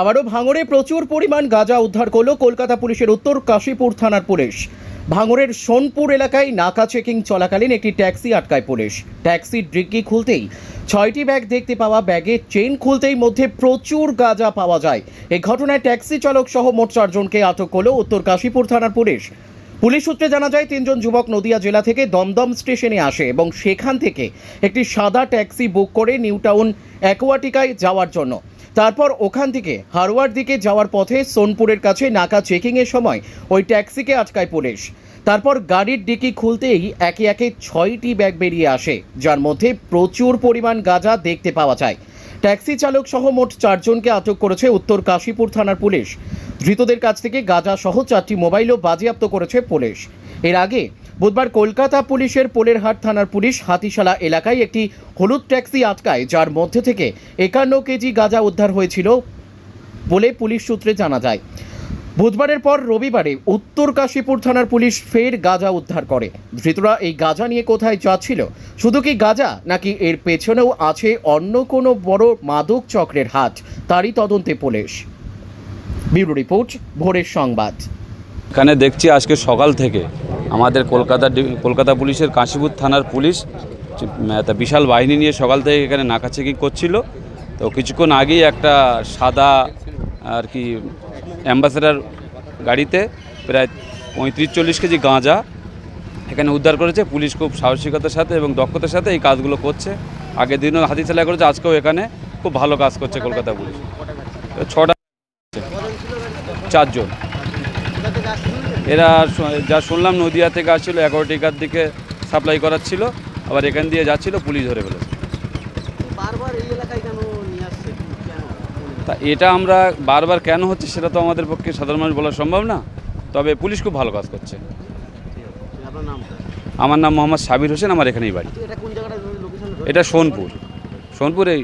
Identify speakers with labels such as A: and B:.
A: আবারও ভাঙড়ে প্রচুর পরিমাণ গাঁজা উদ্ধার করল কলকাতা পুলিশের উত্তর কাশীপুর থানার পুলিশ। ভাঙড়ের সোনপুর এলাকায় নাকা চেকিং চলাকালীন একটি ট্যাক্সি আটকায় পুলিশ। ট্যাক্সির ডিগ্গি খুলতেই ছয়টি ব্যাগ দেখতে পাওয়া ব্যাগে চেইন খুলতেই মধ্যে প্রচুর গাঁজা পাওয়া যায়। এই ঘটনায় ট্যাক্সি চালক সহ মোট চারজনকে আটক করল উত্তর কাশীপুর থানার পুলিশ। পুলিশ সূত্রে জানা যায়, তিনজন যুবক নদিয়া জেলা থেকে দমদম স্টেশনে আসে এবং সেখান থেকে একটি সাদা ট্যাক্সি বুক করে নিউ টাউন অ্যাকোয়াটিকায় যাওয়ার জন্য। তারপর ওখান থেকে হারওয়ার দিকে যাওয়ার পথে সোনপুরের কাছে নাকা চেকিংয়ের সময় ওই ট্যাক্সিকে আটকায় পুলিশ। তারপর গাড়ির ডিকি খুলতেই একে একে ছয়টি ব্যাগ বেরিয়ে আসে, যার মধ্যে প্রচুর পরিমাণ গাঁজা দেখতে পাওয়া যায়। ট্যাক্সি চালক সহ মোট চারজনকে আটক করেছে উত্তর কাশীপুর থানার পুলিশ। ধৃতদের কাছ থেকে গাঁজা সহ চারটি মোবাইলও বাজেয়াপ্ত করেছে পুলিশ। এর আগে বুধবার কলকাতা পুলিশের পোলেরহাট থানার পুলিশ হাতিশালা এলাকায় একটি হলুদ ট্যাক্সি আটকায়, যার মধ্যে থেকে একান্ন কেজি গাঁজা উদ্ধার হয়েছিল বলে পুলিশ সূত্রে জানা যায়। বুধবারের পর রবিবারে উত্তর কাশীপুর থানার পুলিশ ফের গাঁজা উদ্ধার করে। ধৃতরা এই গাঁজা নিয়ে কোথায় যাচ্ছিল? শুধু কি গাঁজা, নাকি এর পেছনেও আছে অন্য কোনো বড় মাদক চক্রের হাত? তারই তদন্তে পুলিশ। ব্যুরো রিপোর্ট, ভোরের সংবাদ।
B: এখানে দেখছি আজকে সকাল থেকে আমাদের কলকাতা কলকাতা পুলিশের কাশীপুর থানার পুলিশ একটা বিশাল বাহিনী নিয়ে সকাল থেকে এখানে নাকা চেকিং করছিল। তো কিছুক্ষণ আগেই একটা সাদা, আর কি, অ্যাম্বাসেডার গাড়িতে প্রায় পঁয়ত্রিশ চল্লিশ কেজি গাঁজা এখানে উদ্ধার করেছে। পুলিশ খুব সাহসিকতার সাথে এবং দক্ষতার সাথে এই কাজগুলো করছে। আগের দিনও হাতি চালা করেছে, আজকেও এখানে খুব ভালো কাজ করছে কলকাতা পুলিশ। ছটা চারজন। এরা যা শুনলাম নদিয়া থেকে আসছিল এগারোটিকার দিকে সাপ্লাই করাচ্ছিল আবার এখান দিয়ে যাচ্ছিল পুলিশ ধরে ফেলেছে। তা এটা আমরা বারবার কেন হচ্ছে সেটা তো আমাদের পক্ষে সাধারণ মানুষ বলা সম্ভব না তবে পুলিশ খুব ভালো কাজ করছে। আমার নাম মোহাম্মদ সাবির হোসেন আমার এখানেই বাড়ি। এটা সোনপুর। সোনপুর এই